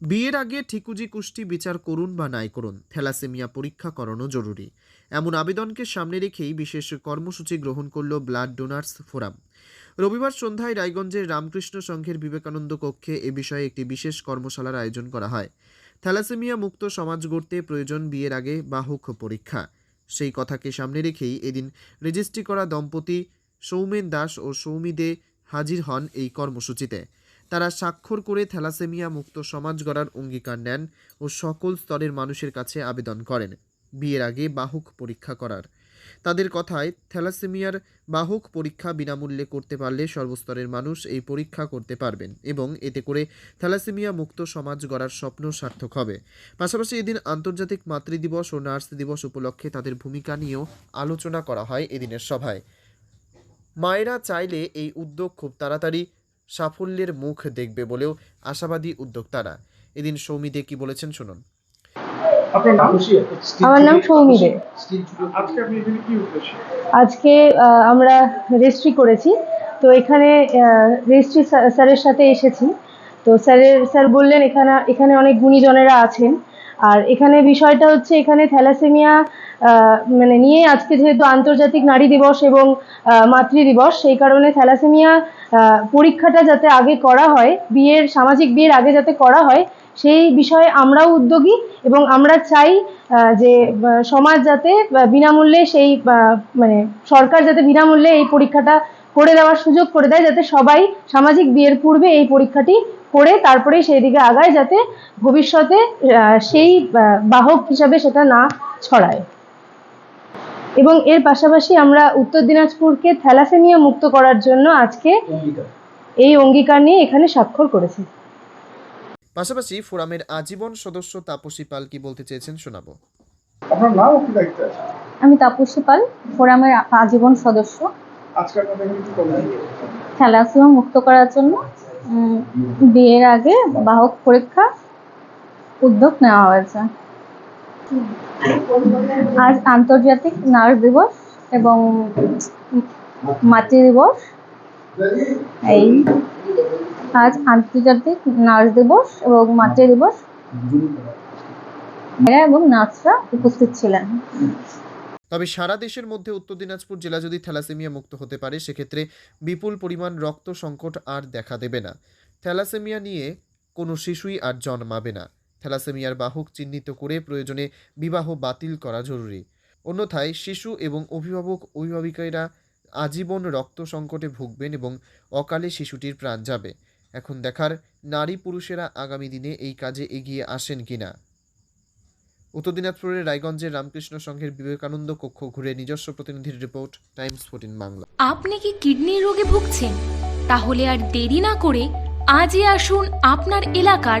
বিয়ের আগে ঠিকুজি কুষ্টি বিচার করুন বা নাই করুন, থ্যালাসেমিয়া পরীক্ষা করানো জরুরি। এমন আবেদনকে সামনে রেখেই বিশেষ কর্মসূচি গ্রহণ করল ব্লাড ডোনার্স ফোরাম। রবিবার সন্ধ্যায় রায়গঞ্জের রামকৃষ্ণ সংঘের বিবেকানন্দ কক্ষে এ বিষয়ে একটি বিশেষ কর্মশালার আয়োজন করা হয়। থ্যালাসেমিয়া মুক্ত সমাজ গড়তে প্রয়োজন বিয়ের আগে বাহক পরীক্ষা। সেই কথাকে সামনে রেখেই এদিন রেজিস্ট্রি করা দম্পতি সৌমেন দাস ও সৌমি দে হাজির হন এই কর্মসূচিতে। তারা স্বাক্ষর করে থ্যালাসেমিয়া মুক্ত সমাজ গড়ার অঙ্গীকার নেন ও সকল স্তরের মানুষের কাছে আবেদন করেন। বিয়ের আগে বাহক পরীক্ষা করার। তাদের কথায়, থ্যালাসেমিয়ার বাহক পরীক্ষা বিনামূল্যে করতে পারলে সর্বস্তরের মানুষ এই পরীক্ষা করতে পারবেন এবং এতে করে থ্যালাসেমিয়া মুক্ত সমাজ গড়ার স্বপ্ন সার্থক হবে। পাশাপাশি এদিন আন্তর্জাতিক মাতৃদিবস ও নার্স দিবস উপলক্ষে তাদের ভূমিকা নিয়েও আলোচনা করা হয় এদিনের সভায়। মায়েরা চাইলে এই উদ্যোগ খুব তাড়াতাড়ি সাফল্যের মুখ দেখবে বলেও আশাবাদী উদ্যোক্তারা। এদিন সৌমিদে কি বলেছেন শুনুন। আমার নাম সৌমি দে আজকে আপনি এখানে কি উদ্দেশ্য? আজকে আহ, আমরা রেজিস্ট্রি করেছি। তো এখানে রেজিস্ট্রি স্যারের সাথে এসেছি। তো স্যারের স্যার বললেন এখানে এখানে অনেক গুণীজনেরা আছেন। আর এখানে বিষয়টা হচ্ছে এখানে থ্যালাসেমিয়া আহ, মানে নিয়ে আজকে যেহেতু আন্তর্জাতিক নারী দিবস এবং আহ, মাতৃ দিবস সেই কারণে থ্যালাসেমিয়া পরীক্ষাটা যাতে আগে করা হয়, বিয়ের, সামাজিক বিয়ের আগে যাতে করা হয়, সেই বিষয়ে আমরাও উদ্যোগী এবং আমরা চাই যে সমাজ যাতে বিনামূল্যে সেই মানে সরকার যাতে বিনামূল্যে এই পরীক্ষাটা করে দেওয়ার সুযোগ করে দেয়, যাতে সবাই সামাজিক বিয়ের পূর্বে এই পরীক্ষাটি করে তারপরেই সেই দিকে আগায়, যাতে ভবিষ্যতে সেই বাহক হিসাবে সেটা না ছড়ায়। এবং এর পাশাপাশি আমরা উত্তর দিনাজপুরকে থ্যালাসেমিয়া মুক্ত করার জন্য আজকে এই অঙ্গীকার নিয়ে এখানে স্বাক্ষর করেছি। পাশাপাশি ফোরামের আজীবন সদস্য তাপসী পাল কি বলতে চেয়েছেন শোনাবো। আপনার নাম কি দায়িত্বে আছে? আমি তাপসী পাল ফোরামের আজীবন সদস্য। আজকে আপনাদের এখানে কি করবেন? থ্যালাসিমা মুক্ত করার জন্য বিয়ের আগে বাহক পরীক্ষা উদ্যোগ নেওয়া হয়েছে। আজ আন্তর্জাতিক নার্স দিবস এবং মাতৃ দিবস। এই আজ আন্তর্জাতিক নার্স দিবস এবং মাতৃ দিবস। এরা এবং নার্সরা উপস্থিত ছিলেন। তবে সারা দেশের মধ্যে উত্তর দিনাজপুর জেলা যদি থ্যালাসেমিয়া মুক্ত হতে পারে, সেক্ষেত্রে বিপুল পরিমাণ রক্ত সংকট আর দেখা দেবে না। থ্যালাসেমিয়া নিয়ে কোনো শিশুই আর জন্মাবে না। থ্যালাসেমিয়ার বাহক চিহ্নিত করে প্রয়োজনে বিবাহ বাতিল করা জরুরি। অন্যথায় শিশু এবং অভিভাবক অভিভাবিকারা আজীবন রক্ত সংকটে ভুগবেন এবং অকালে শিশুটির প্রাণ যাবে। এখন দেখার নারী পুরুষেরা আগামী দিনে এই কাজে এগিয়ে আসেন কিনা। উত্তর দিনাজপুরের রায়গঞ্জের রামকৃষ্ণ সংঘের বিবেকানন্দ কক্ষ ঘুরে নিজস্ব প্রতিনিধির রিপোর্ট, টাইমস ফোর্টিন বাংলা। আপনি কি কিডনির রোগে ভুগছেন? তাহলে আর দেরি না করে আজই আসুন আপনার এলাকার